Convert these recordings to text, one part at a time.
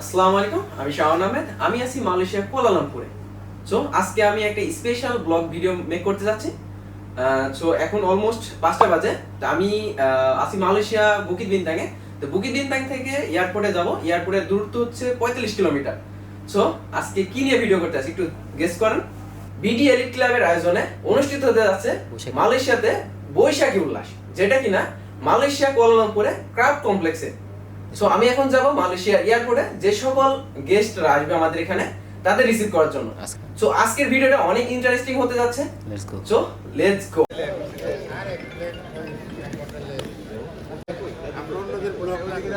আসসালামু আলাইকুম আমি শাওন আহমেদ আমি আছি মালয়েশিয়া কুয়ালালামপুরে। সো আজকে আমি একটা স্পেশাল ব্লগ ভিডিও মেক করতে যাচ্ছি। সো এখন অলমোস্ট পাঁচটা বাজে। তো আমি আছি মালয়েশিয়া বুকিত বিনতাঙে তো বুকিত বিনতাং থেকে এয়ারপোর্টে যাব। এয়ারপোর্টের দূরত্ব হচ্ছে পঁয়তাল্লিশ কিলোমিটার। সো আজকে কি নিয়ে ভিডিও করতে আছি একটু গেস করেন। বিডি এলিট ক্লাবের আয়োজনে অনুষ্ঠিত হতে যাচ্ছে মালয়েশিয়াতে বৈশাখী উল্লাস। যেটা কিনা মালয়েশিয়া কুয়ালালামপুরে ক্রাফট কমপ্লেক্সে সো আমি এখন যাব মালয়েশিয়া এয়ারপোর্টে। যে সকল গেস্টরা আসবে আমাদের এখানে তাদের রিসিভ করার জন্য। সো আজকের ভিডিওটা অনেক ইন্টারেস্টিং হতে যাচ্ছে। সো লেটস গো আমরা অন্যদের ব্লগ থেকে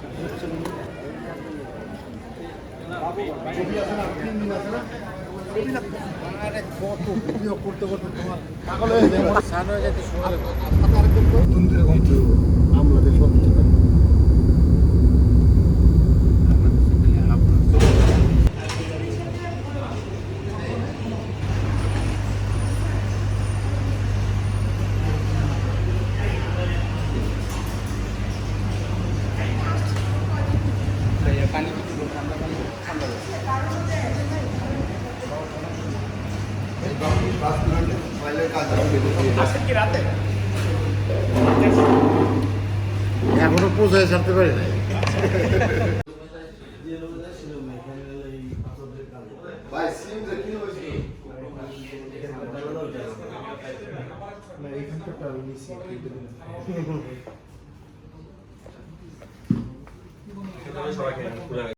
দাঁড়াবো করতে করতে থেকে এই পাগল বাড়ি তো বাস্তবে দেখতে আরও বেশি সুন্দর লাগে ওইটা হলো কি অবস্থা এখনও পৌঁছায় ছাড়তে পারি নাই। ভাই সিমটা কি হয়েছে